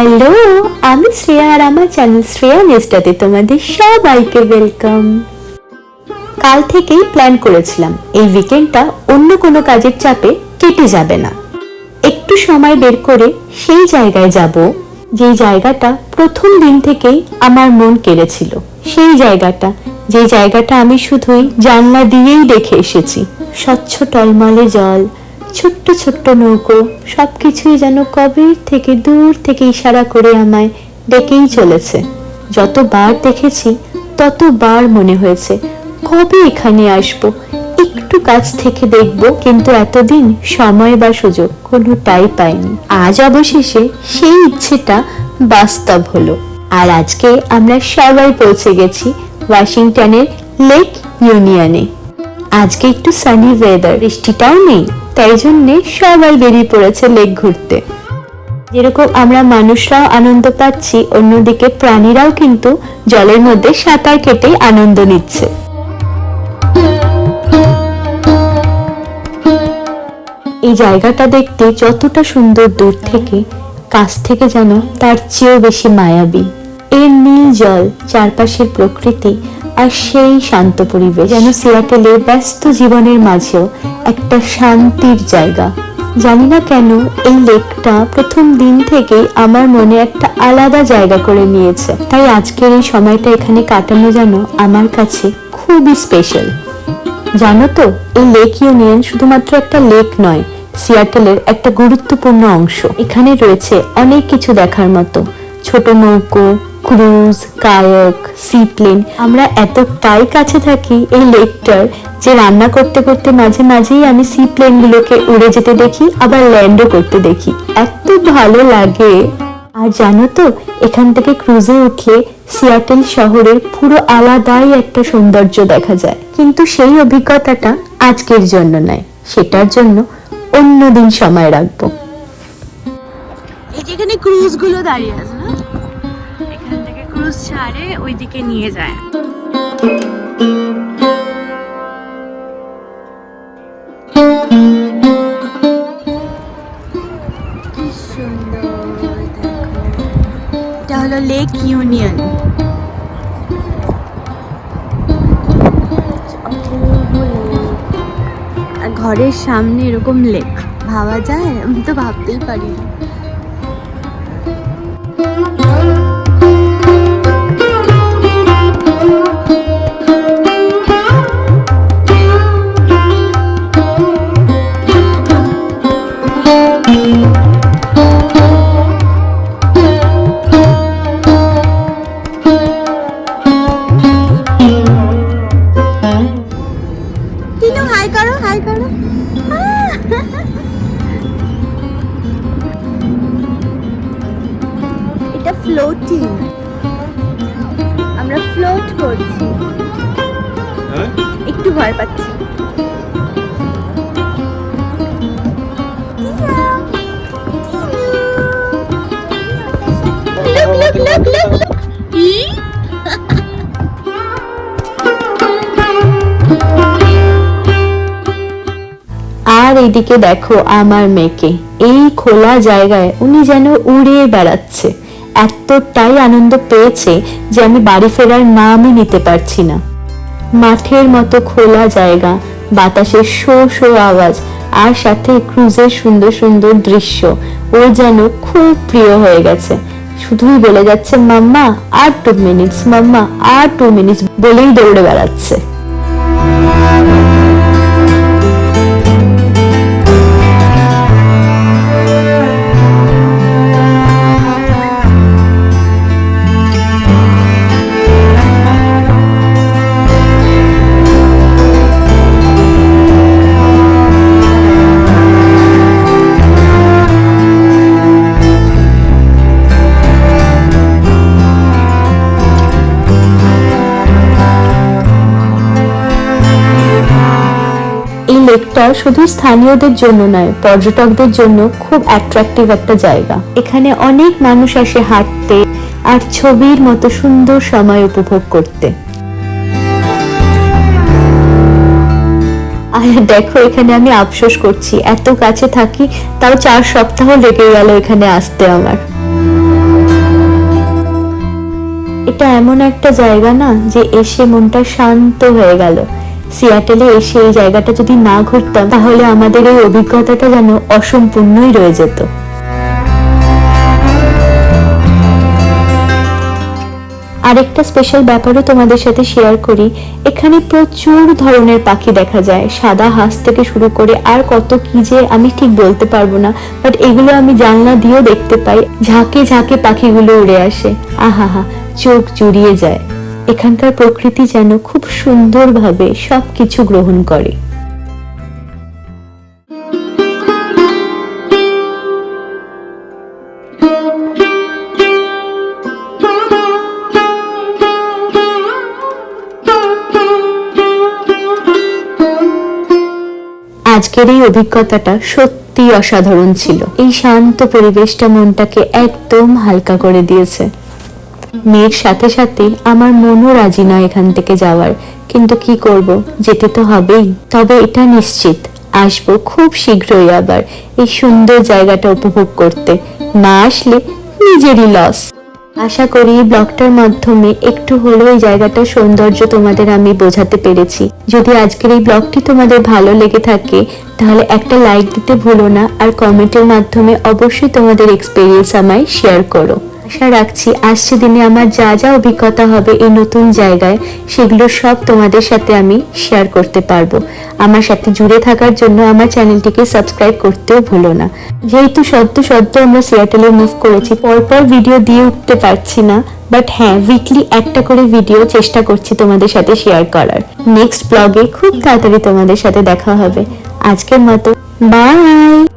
Hello আমি শ্রেয়া আর আমার channel Shreya নেস্টাতে তোমাদের সবাইকে ওয়েলকাম কাল থেকেই প্ল্যান করেছিলাম, এই উইকেন্ডটা অন্য কোনো কাজের চাপে কেটে যাবে না। একটু সময় বের করে সেই জায়গায় যাব যে জায়গাটা প্রথম দিন থেকেই আমার মন কেড়েছিল। সেই জায়গাটা যে জায়গাটা আমি শুধুই জানলা দিয়েই দেখে এসেছি, স্বচ্ছ টলমলে জল ছোট্ট ছোট্ট নৌকো, সবকিছুই যেন কবের থেকে দূর থেকে ইশারা করে আমায় ডেকেই চলেছে। যতবার দেখেছি, ততবার মনে হয়েছে, কবে এখানে আসব? একটু কাছ থেকে দেখব, কিন্তু এতদিন সময় বা সুযোগ কোনো কোনোটাই পাইনি। আজ অবশেষে সেই ইচ্ছেটা বাস্তব হলো। আর আজকে আমরা সবাই পৌঁছে গেছি ওয়াশিংটনের লেক ইউনিয়নে। আজকে একটু সানি ওয়েদার বৃষ্টিটাও নেই, তাই জন্যে সবাই বেরিয়ে পড়েছে লেক ঘুরতে। যেরকম আমরা মানুষরাও আনন্দ পাচ্ছি, অন্যদিকে প্রাণীরাও কিন্তু জলের মধ্যে সাঁতার কেটে আনন্দ নিচ্ছে। এই জায়গাটা দেখতে যতটা সুন্দর দূর থেকে, কাছ থেকে যেন তার চেয়েও বেশি মায়াবী। এর নীল জল, চারপাশের প্রকৃতি আর সেই শান্ত পরিবেশ। যেন সিয়াটেলের ব্যস্ত জীবনের মাঝেও একটা শান্তির জায়গা। জানি না কেন এই লেকটা প্রথম দিন থেকেই আমার মনে একটা আলাদা জায়গা করে নিয়েছে। তাই আজকের এই সময়টা এখানে কাটানো যেন আমার কাছে খুবই স্পেশাল জানো তো, এই লেক ইউনিয়ন শুধুমাত্র একটা লেক নয়, সিয়াটেলের একটা গুরুত্বপূর্ণ অংশ। এখানে রয়েছে অনেক কিছু দেখার মতো। ছোট নৌকো ক্রুজ, কায়ক সিপ্লেন আমরা এতটাই কাছে থাকি এই লেকটার যে রান্না করতে করতে মাঝে মাঝেই আমি সিপ্লেন গুলোকে উড়ে যেতে দেখি, আবার ল্যান্ডও করতে দেখি। এত ভালো লাগে। আর জানো তো, এখান থেকে ক্রুজে উঠলে সিয়াটেল শহরের পুরো আলাদাই একটা সৌন্দর্য দেখা যায়। কিন্তু সেই অভিজ্ঞতাটা আজকের জন্য নয়, সেটার জন্য অন্যদিন সময় রাখব। যেখানে ক্রুজগুলো দাঁড়িয়ে আছে না থেকে ক্রুজ ছাড়ে ওইদিকে নিয়ে যায়। এটা হলো লেক ইউনিয়ন ঘরের সামনে এরকম লেক ভাবা যায়? আমি তো ভাবতেই পারি না ফ্লোটিং আমরা ফ্লোট করছি। একটু ভয় পাচ্ছি। Look, look, look, look, look. ই? আর এইদিকে দেখো আমার মেয়েকে। এই খোলা জায়গায় উনি যেন উড়ে বেড়াচ্ছে। এতটাই আনন্দ পেয়েছে যে আমি বাড়ি ফেরার নামই নিতে পারছি না। মাঠের মতো খোলা জায়গা, বাতাসের শো শো আওয়াজ, আর সাথে ক্রুজের সুন্দর সুন্দর দৃশ্য, ও যেন খুব প্রিয় হয়ে গেছে। শুধুই বলে যাচ্ছে, মাম্মা, আর টু মিনিটস মাম্মা, আর টু মিনিটস বলেই দৌড়ে বেড়াচ্ছে। লেকটা শুধু স্থানীয়দের জন্য নয়, পর্যটকদের জন্য খুব অ্যাট্রাকটিভ একটা জায়গা। এখানে অনেক মানুষ আসে হাঁটতে আর ছবির মতো সুন্দর সময় উপভোগ করতে। দেখো, এখানে আমি আফসোস করছি, এত কাছে থাকি, তাও চার সপ্তাহ লেগে গেল এখানে আসতে আমার। এটা এমন একটা জায়গা না, যে এসে মনটা শান্ত হয়ে গেল। সিয়াটেলে এসে এই জায়গাটা যদি না ঘুরতাম, তাহলে আমাদের এই অভিজ্ঞতাটা যেন অসম্পূর্ণই রয়ে যেত। আরেকটা স্পেশাল ব্যাপারও তোমাদের সাথে শেয়ার করি। এখানে প্রচুর ধরনের পাখি দেখা যায়। সাদা হাঁস থেকে শুরু করে আর কত কি যে আমি ঠিক বলতে পারব না বাট এগুলো আমি জানলা দিয়েও দেখতে পাই। ঝাঁকে ঝাঁকে পাখিগুলো উড়ে আসে। আহা হা চোখ জুড়িয়ে যায়। এখানকার প্রকৃতি যেন খুব সুন্দরভাবে সবকিছু গ্রহণ করে। আজকের এই অভিজ্ঞতাটা সত্যি অসাধারণ ছিল। এই শান্ত পরিবেশটা মনটাকে একদম হালকা করে দিয়েছে। মেয়ের সাথে সাথে আমার মনও রাজি নয় এখান থেকে যাওয়ার। কিন্তু কি করব? যেতে তো হবেই। তবে এটা নিশ্চিত, আসব খুব শীঘ্রই আবার এই সুন্দর জায়গাটা উপভোগ করতে। না আসলে নিজেরই লস আশা করি ব্লগটার মাধ্যমে একটু হলেও এই জায়গাটার সৌন্দর্য তোমাদের আমি বোঝাতে পেরেছি। যদি আজকের এই ব্লগটি তোমাদের ভালো লেগে থাকে, তাহলে একটা লাইক দিতে ভুলো না, আর কমেন্টের মাধ্যমে অবশ্যই তোমাদের এক্সপিরিয়েন্স আমায় শেয়ার করো। আশা রাখছি আসছে দিনে আমার যা যা অভিজ্ঞতা হবে এই নতুন জায়গায়, সেগুলো সব তোমাদের সাথে আমি শেয়ার করতে পারব। আমার সাথে জুড়ে থাকার জন্য আমার চ্যানেলটিকে সাবস্ক্রাইব করতেও ভুলো না। যেহেতু সদ্য সদ্য আমরা সিয়াটেলে মুভ করেছি, পরপর ভিডিও দিয়ে উঠতে পারছি না বাট হ্যাঁ উইকলি একটা করে ভিডিও চেষ্টা করছি তোমাদের সাথে শেয়ার করার। নেক্সট ব্লগে খুব তাড়াতাড়ি তোমাদের সাথে দেখা হবে। আজকের মতো বাই